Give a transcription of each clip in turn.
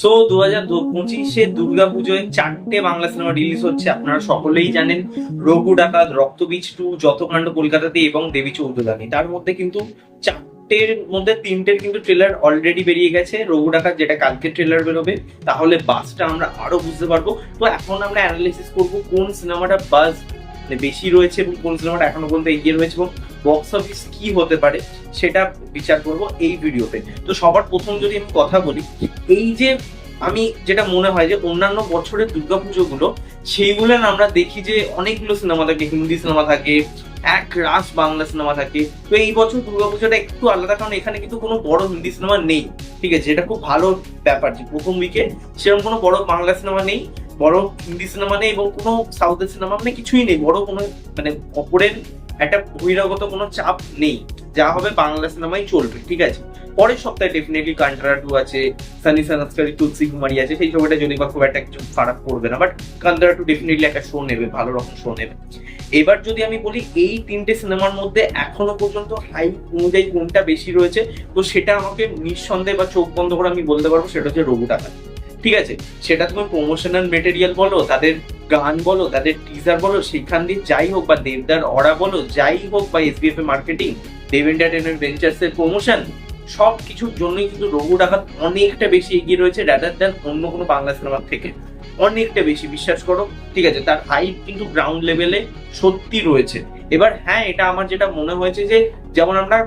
So দু হাজার পঁচিশে দুর্গা পুজোয় চারটে বাংলা সিনেমা রিলিজ হচ্ছে, আপনারা সকলেই জানেন। রঘু ডাকাত, রক্তবীজ টু যতকাণ্ড কলকাতাতে এবং দেবী চৌধুরানী তার মধ্যে কিন্তু চারটের মধ্যে তিনটের কিন্তু ট্রেলার অলরেডি বেরিয়ে গেছে। রঘু ডাকাত, যেটা কালকে ট্রেলার বেরোবে, তাহলে বাসটা আমরা আরও বুঝতে পারব। তো এখন আমরা অ্যানালিসিস করব কোন সিনেমাটা বাস বেশি রয়েছে এবং কোন সিনেমাটা এখনও পর্যন্ত এগিয়ে রয়েছে এবং বক্স অফিস কি হতে পারে সেটা বিচার করব এই ভিডিওতে। তো সবার প্রথম যদি আমি কথা বলি, এই যে আমি যেটা মনে হয় যে অন্যান্য বছরের দুর্গাপুজোগুলো, সেইগুলো আমরা দেখি যে অনেকগুলো সিনেমা থাকে, হিন্দি সিনেমা থাকে, এক রাস বাংলা সিনেমা থাকে। তো এই বছর দুর্গাপুজোটা একটু আলাদা, কারণ এখানে কিন্তু কোনো বড় হিন্দি সিনেমা নেই। ঠিক আছে, যেটা খুব ভালো ব্যাপার যে প্রথম উইকে সেরকম কোনো বড় বাংলা সিনেমা নেই, বড় হিন্দি সিনেমা নেই এবং কোনো সাউথের সিনেমা মানে কিছুই নেই। বড় কোনো মানে অপরের একটা বহিরাগত কোনো চাপ নেই। যা হবে বাংলা সিনেমাই চলবে, ঠিক আছে? পরের সপ্তাহে ডেফিনেটলি কান্টারা টু আছে, সানি সানাস্কারি, তুলসী কুমারী আছে, সেই ছবিটা যদি বা খুব একটা কিছু খারাপ করবে না বাট কান্তারা টু ডেফিনেটলি একটা শো নেবে, ভালো রকম শো নেবে। এবার যদি আমি বলি এই তিনটে সিনেমার মধ্যে এখনও পর্যন্ত হাই অনুযায়ী কোনটা বেশি রয়েছে, তো সেটা আমাকে নিঃসন্দেহে বা চোখ বন্ধ করে আমি বলতে পারব, সেটা হচ্ছে রঘু টাকা ঠিক আছে, সেটা তুমি প্রমোশনাল মেটেরিয়াল বলো, তাদের গান বলো, তাদের টিজার বলো সেখান দিয়ে যাই হোক বা দেবদার অরা বলো, যাই হোক বা এসবিএফ এ মার্কেটিং দেব এন্টারটেনমেন্ট ভেঞ্চার্স এর প্রমোশন সব কিছুর জন্যই কিন্তু রঘু ডাকাত অনেকটা বেশি এগিয়ে রয়েছে রাদার দ্যান অন্য কোনো বাংলা সিনেমার থেকে। অনেকটা বেশি, বিশ্বাস করো, ঠিক আছে, তার হাইট কিন্তু গ্রাউন্ড লেভেলে সত্যি রয়েছে। এবার হ্যাঁ এটা আমার যেটা মনে হয়েছে যে, যেমন আমরা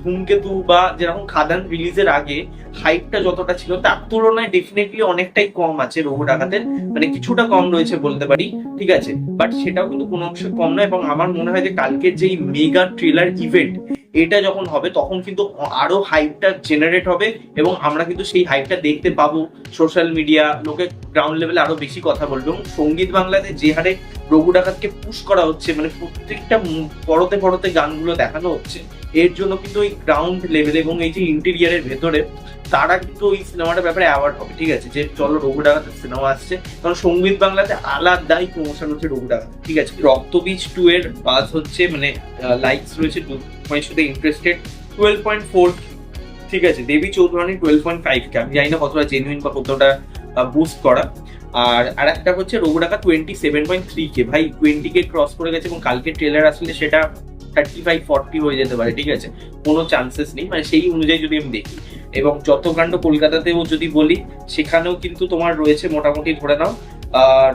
ধূমকেতু বা যেরকম খাদান রিলিজের আগে হাইটটা যতটা ছিল, তার তুলনায় ডেফিনেটলি অনেকটাই কম আছে রঘু ডাকাতের মানে কিছুটা কম রয়েছে বলতে পারি, ঠিক আছে? বাট সেটাও কিন্তু কোনো অংশে কম নয় এবং আমার মনে হয় যে কালকের যেই মেগা ট্রেলার ইভেন্ট এটা যখন হবে, তখন কিন্তু আরও হাইপটা জেনারেট হবে এবং আমরা কিন্তু সেই হাইপটা দেখতে পাবো। সোশ্যাল মিডিয়া লোকে গ্রাউন্ড লেভেলে আরও বেশি কথা বলবে এবং সংগীত বাংলাতে যে হারে রঘু ডাকাতকে পুশ করা হচ্ছে মানে প্রত্যেকটা পরতে পরতে গানগুলো দেখানো হচ্ছে। এর জন্য কিন্তু ওই গ্রাউন্ড লেভেল এবং এই যে ইন্টেরিয়ারের ভেতরে, তারা কিন্তু ওই সিনেমাটার ব্যাপারে অ্যাওয়ার্ড হবে ঠিক আছে? যে চলো রঘু ডাকাতের সিনেমা আসছে। কারণ সংগীত বাংলাতে আলাদাই প্রমোশন হচ্ছে রঘু ডাকাত, ঠিক আছে? রক্তবীজ টু এর বাস হচ্ছে মানে লাইকস রয়েছে মানে সাথে ইন্টারেস্টেড টুয়েলভ পয়েন্ট ফোর ঠিক আছে? Devi Chaudhurani twelve point five K, আমি জানি না কতটা জেনুইন বা কতটা বুস্ট করা। আর আরেকটা হচ্ছে Raghu twenty seven point three K ভাই টোয়েন্টি কে ক্রস করে গেছে এবং কালকে ট্রেলার আসলে সেটা থার্টি ফাইভ ফর্টি হয়ে যেতে পারে, ঠিক আছে? কোনো চান্সেস নেই মানে সেই অনুযায়ী যদি আমি দেখি। এবং যতকাণ্ড কলকাতাতেও যদি বলি, সেখানেও কিন্তু তোমার রয়েছে মোটামুটি ধরে নাও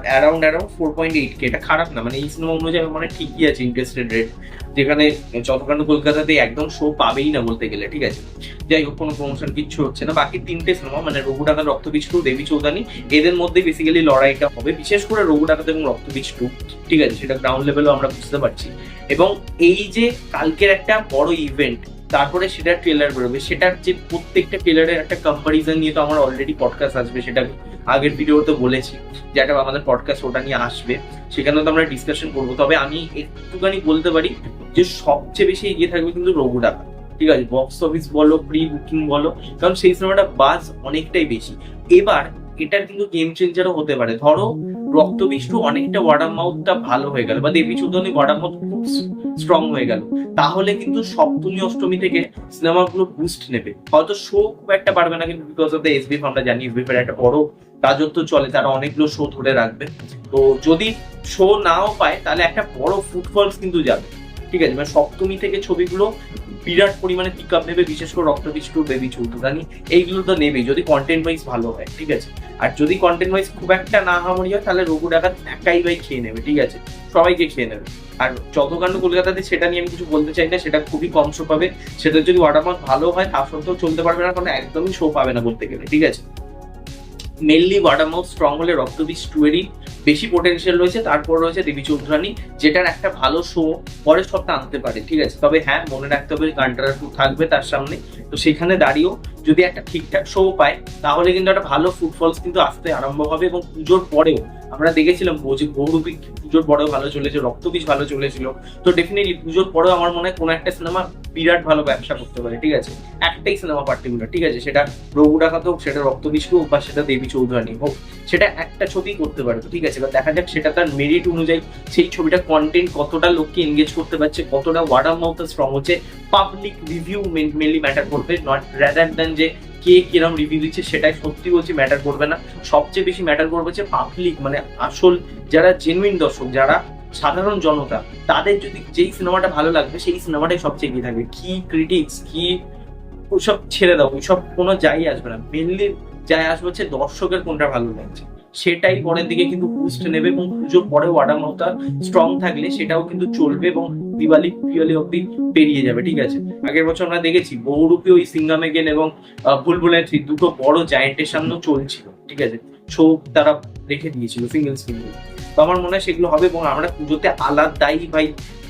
around around four point eight K এটা খারাপ না মানে এই সিনেমা অনুযায়ী মানে ঠিকই আছে ইন্টারেস্টেড রেট যেখানে যতকাণ্ড কলকাতাতে একদম শো পাবেই না বলতে গেলে, ঠিক আছে? যাই হোক, কোনো প্রমোশন কিচ্ছু হচ্ছে না। বাকি তিনটে সিনেমা মানে রঘু ডাকাত রক্তবীজ টু দেবী চৌধুরানী, এদের মধ্যে বেসিক্যালি লড়াইটা হবে। বিশেষ করে রঘু এবং রক্তবীজ টু ঠিক আছে? সেটা গ্রাউন্ড লেভেলও আমরা বুঝতে পারছি। এবং এই যে কালকের একটা বড় ইভেন্ট তারপরে সেটা ট্রেলার বেরোবে। সেটার যে প্রত্যেকটা ট্রেলারের একটা কম্পারিজন নিয়ে তো আমার অলরেডি পডকাস্ট আসবে, সেটা আমি আগের ভিডিওতে বলেছি যে একটা আমাদের পডকাস্ট ওটা নিয়ে আসবে। সেখানেও তো আমরা ডিসকাশন করব। তবে আমি একটুখানি বলতে পারি যে সবচেয়ে বেশি এগিয়ে থাকবে কিন্তু রঘু ডাকাত ঠিক আছে বক্স অফিস বলো প্রি বুকিং বলো, কারণ সেই সিনেমাটা বাজ অনেকটাই বেশি। এবার এটার কিন্তু গেম চেঞ্জারও হতে পারে। ধরো রক্তবিষ্টু অনেকটা ওয়ার্ড মাউথটা ভালো হয়ে গেল। বা Devi Chowdhury word mouth strong হয়ে গেল। তাহলে কিন্তু সপ্তমী অষ্টমী থেকে সিনেমাগুলো বুস্ট নেবে। হয়তো শো খুব একটা পারবে না কিন্তু বিকজ অফ দ্য এসবিএফ আমরা জানি এর একটা বড় রাজত্ব চলে, তারা অনেকগুলো শো ধরে রাখবে। তো যদি শো নাও পায়, তাহলে একটা বড় ফুটফলস কিন্তু যাবে। ঠিক আছে? মানে সপ্তমী থেকে ছবিগুলো বিরাট পরিমাণে পিক আপ নেবে, বিশেষ করে রক্ত রক্তবিষ্টু বেবি চৌধুরানী এইগুলো তো নেবেই, যদি কন্টেন্ট ওয়াইজ ভালো হয়, ঠিক আছে? আর যদি কন্টেন্ট ওয়াইজ খুব একটা না হামারি হয়, তাহলে রঘু ডাকাত একাই ভাই খেয়ে নেবে, ঠিক আছে? সবাইকে খেয়ে নেবে। আর যতকাণ্ড কলকাতাতে সেটা নিয়ে আমি কিছু বলতে চাই না, সেটা খুবই কম শো পাবে। সেটা যদি ওয়াটারমার্ক ভালো হয় তা সত্ত্বেও চলতে পারবে না, কারণ একদমই শো পাবে না বলতে গেলে, ঠিক আছে? মেনলি ওয়াটারমাউথ স্ট্রং হলে রক্তবীজ টুয়েরই বেশি পোটেন্সিয়াল রয়েছে, তারপর রয়েছে দেবী চৌধুরানী, যেটার একটা ভালো শো পরের সপ্তাহে আনতে পারে, ঠিক আছে? তবে হ্যাঁ মনে রাখতে হবে গানটার থাকবে তার সামনে। তো সেখানে দাঁড়িয়েও যদি একটা ঠিকঠাক শো পায়, তাহলে কিন্তু একটা ভালো ফুটফলস কিন্তু আসতে আরম্ভ হবে এবং পুজোর পরেও আমরা দেখেছিলাম যে গৌরবী পুজোর পরেও ভালো চলেছে রক্তবীজ ভালো চলেছিল। তো ডেফিনেটলি পুজোর পরেও আমার মনে হয় কোনো একটা সিনেমা বিরাট ভালো ব্যবসা করতে পারে, ঠিক আছে? একটাই সিনেমা পার্টিকুলার ঠিক আছে? সেটা রঘু ডাকাত হোক, সেটা রক্তবীজ হোক, বা সেটা দেবী চৌধুরানী হোক, সেটা একটা ছবি করতে পারবে ঠিক আছে? এবার দেখা যাক সেটা তার মেরিট অনুযায়ী সেই ছবিটা কন্টেন্ট কতটা লোককে এনগেজ করতে পারছে, কতটা ওয়ার্ড অফ মাউথ স্ট্রং হচ্ছে পাবলিক রিভিউ মেনলি ম্যাটার করবে নট রাদার দ্যান যে কে কিরম রিভিউ দিচ্ছে সেটাই সত্যি বলছি ম্যাটার করবে না। সবচেয়ে বেশি ম্যাটার করবে যে পাবলিক মানে আসল যারা জেনুইন দর্শক, যারা সাধারণ জনতা, তাদের যদি যেই সিনেমাটা ভালো লাগবে, সেই সিনেমাটাই সবচেয়ে এগিয়ে থাকবে। কি ক্রিটিক্স কি ওইসব ছেড়ে দাও, ওইসব কোনো যাই আসবে না। মেনলি যাই আসবে হচ্ছে দর্শকের কোনটা ভালো লাগছে। সেটাই পরের দিকে কিন্তু বুস্ট নেবে এবং পুজোর পরে ওয়ার্ডার মাউথটা স্ট্রং থাকলে সেটাও কিন্তু চলবে এবং দিওয়ালি, পিওলি অব্দি পেরিয়ে যাবে, ঠিক আছে? আগের বছর আমরা দেখেছি বহুরূপী ওই সিঙ্গামে গেল এবং বুলবুলের থ্রি দুটো বড় জায়েন্টের সামনেও চলছিল, ঠিক আছে? শো তারা রেখে দিয়েছিল সিঙ্গেল সিঙ্গেল তো আমার মনে হয় সেগুলো হবে এবং আমরা পুজোতে আলাদাই ভাই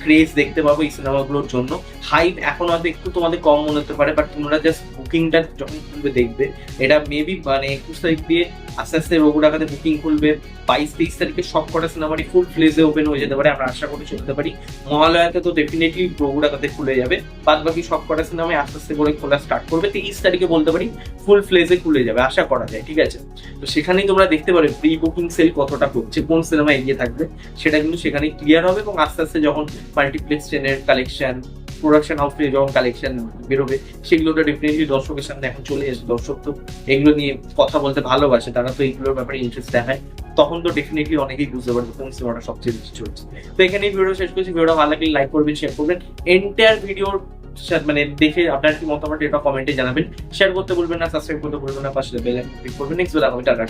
ক্রেজ দেখতে পাবো এই সিনেমাগুলোর জন্য। হাইপ এখন হয়তো একটু তোমাদের কম মনে হতে পারে বাট তোমরা জাস্ট বুকিংটা যখন খুলবে দেখবে। এটা মেবি মানে একুশ তারিখ দিয়ে আস্তে আস্তে রঘু ডাকাতে বুকিং খুলবে। বাইশ, তেইশ তারিখে সব কটা সিনেমাটি ফুল ফ্লেজে ওপেন হয়ে যেতে পারে, আমরা আশা করে চলতে পারি। মহালয়াতে তো ডেফিনেটলি রঘু ডাকাতে খুলে যাবে। বাদ বাকি সব কটা সিনেমায় আস্তে আস্তে করে খোলা স্টার্ট করবে। তেইশ তারিখে বলতে পারি ফুল ফ্লেজে খুলে যাবে, আশা করা যায়, ঠিক আছে? তো সেখানেই তোমরা দেখতে পারো প্রি বুকিং সেল কতটা করছে কোন সিনেমা এগিয়ে থাকবে, সেটা কিন্তু সেখানেই ক্লিয়ার হবে এবং আস্তে আস্তে যখন মাল্টিপ্লেক্স ট্রেনের কালেকশন প্রোডাকশন হাউস থেকে যখন কালেকশন বেরোবে সেগুলোটা ডেফিনেটলি দর্শকের সামনে এখন চলে এসে দর্শক তো এগুলো নিয়ে কথা বলতে ভালোবাসে, তারা তো এইগুলোর ব্যাপারে ইন্টারেস্ট দেখায়। তখন তো ডেফিনেটলি অনেকেই বুঝতে পারবে কোন সিনেমাটা সবচেয়ে বেশি চলছে। তো এখানে এই ভিডিও শেষ করছি। ভিডিওটা ভালো লাগলে লাইক করবেন শেয়ার করবেন। এন্টায়ার ভিডিওর মানে দেখে আপনার কি মতামত, এটা কমেন্টে জানাবেন। শেয়ার করতে বলবেন না সাবস্ক্রাইব করতে বলবেন না, পাশে বেল আইকন ক্লিক করবেন। নেক্সট ভিডিও আমি টাটা।